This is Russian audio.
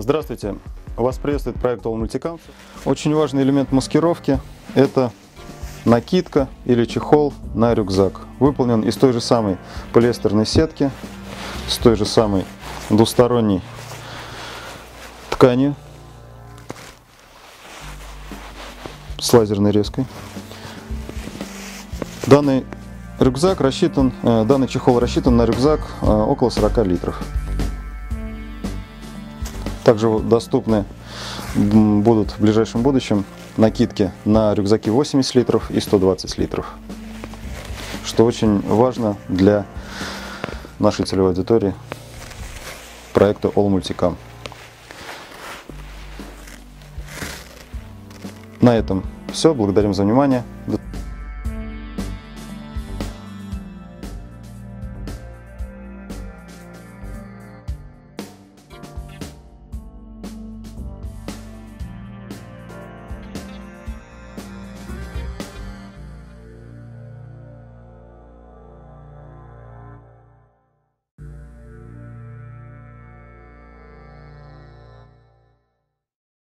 Здравствуйте! Вас приветствует проект All Multicam. Очень важный элемент маскировки – это накидка или чехол на рюкзак. Выполнен из той же самой полиэстерной сетки, с той же самой двусторонней тканью с лазерной резкой. Данный рюкзак рассчитан, э, данный чехол рассчитан на рюкзак э, около 40 литров. Также доступны будут в ближайшем будущем накидки на рюкзаки 80 литров и 120 литров. Что очень важно для нашей целевой аудитории проекта All Multicam. На этом все. Благодарим за внимание.